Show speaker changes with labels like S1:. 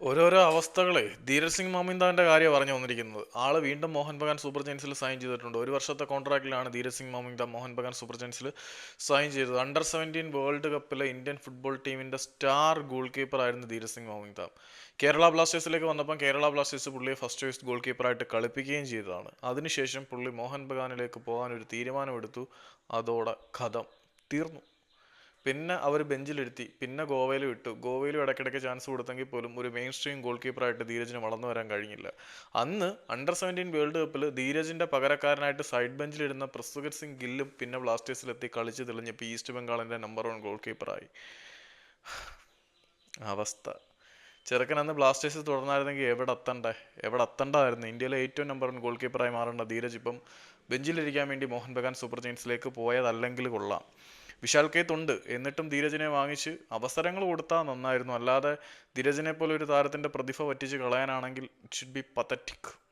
S1: ഓരോരോ അവസ്ഥകളെ ധീരജ് സിംഗ് മാമിന്ദാന്റെ കാര്യം പറഞ്ഞു വന്നിരിക്കുന്നത്. ആൾ വീണ്ടും മോഹൻ ബഗാൻ സൂപ്പർ ജയൻസിൽ സൈൻ ചെയ്തിട്ടുണ്ട്. ഒരു വർഷത്തെ കോൺട്രാക്റ്റിലാണ് ധീരജ് സിംഗ് മോഹൻ ബഗാൻ സൂപ്പർ ജയൻസിൽ സൈൻ ചെയ്തത്. അണ്ടർ സെവന്റീൻ വേൾഡ് കപ്പിലെ ഇന്ത്യൻ ഫുട്ബോൾ ടീമിന്റെ സ്റ്റാർ ഗോൾ കീപ്പർ ആയിരുന്നു ധീരജ് സിംഗ് മാമിന്ദ. കേരള ബ്ലാസ്റ്റേഴ്സിലേക്ക് വന്നപ്പം കേരള ബ്ലാസ്റ്റേഴ്സ് പുള്ളിയെ ഫസ്റ്റ് ചോയ്സ് ഗോൾ കീപ്പറായിട്ട് കളിപ്പിക്കുകയും ചെയ്തതാണ്. അതിനുശേഷം പുള്ളി മോഹൻ ബഗാനിലേക്ക് പോകാൻ ഒരു തീരുമാനമെടുത്തു. അതോടെ കഥം തീർന്നു. പിന്നെ അവർ ബെഞ്ചിലിരുത്തി പിന്നെ ഗോവയിൽ വിട്ടു ഗോവയിലും ഇടയ്ക്കിടയ്ക്ക് ചാൻസ് കൊടുത്തെങ്കിൽ പോലും ഒരു മെയിൻ സ്ട്രീം ഗോൾ കീപ്പറായിട്ട് ധീരജിന് വളർന്നു വരാൻ കഴിഞ്ഞില്ല. അന്ന് അണ്ടർ സെവന്റീൻ വേൾഡ് കപ്പിൽ ധീരജിന്റെ പകരക്കാരനായിട്ട് സൈഡ് ബെഞ്ചിലിരുന്ന പ്രസ്തുഗത് സിംഗ് ഗില്ലും പിന്നെ ബ്ലാസ്റ്റേഴ്സിലെത്തി കളിച്ച് തെളിഞ്ഞപ്പോൾ ഈസ്റ്റ് ബംഗാളിന്റെ നമ്പർ വൺ ഗോൾ കീപ്പറായി അവസ്ഥ. ചെറുക്കൻ അന്ന് ബ്ലാസ്റ്റേഴ്സ് തുടർന്നായിരുന്നെങ്കിൽ എവിടെ എത്തണ്ടേ എവിടെ എത്തണ്ടായിരുന്നു ഇന്ത്യയിലെ ഏറ്റവും നമ്പർ വൺ ഗോൾ കീപ്പറായി മാറേണ്ട ധീരജ് ഇപ്പം ബെഞ്ചിലിരിക്കാൻ വേണ്ടി മോഹൻ ബഗാൻ സൂപ്പർ ജെയിൻസിലേക്ക് പോയതല്ലെങ്കിൽ കൊള്ളാം. വിശാൽ കേത്ത് ഉണ്ട് എന്നിട്ടും ധീരജിനെ വാങ്ങിച്ച് അവസരങ്ങൾ കൊടുത്താൽ നന്നായിരുന്നു. അല്ലാതെ ധീരജിനെ പോലെ ഒരു താരത്തിന്റെ പ്രതിഭ പറ്റിച്ച് കളയാനാണെങ്കിൽ ഇറ്റ് ഷുഡ് ബി പത്തറ്റിക്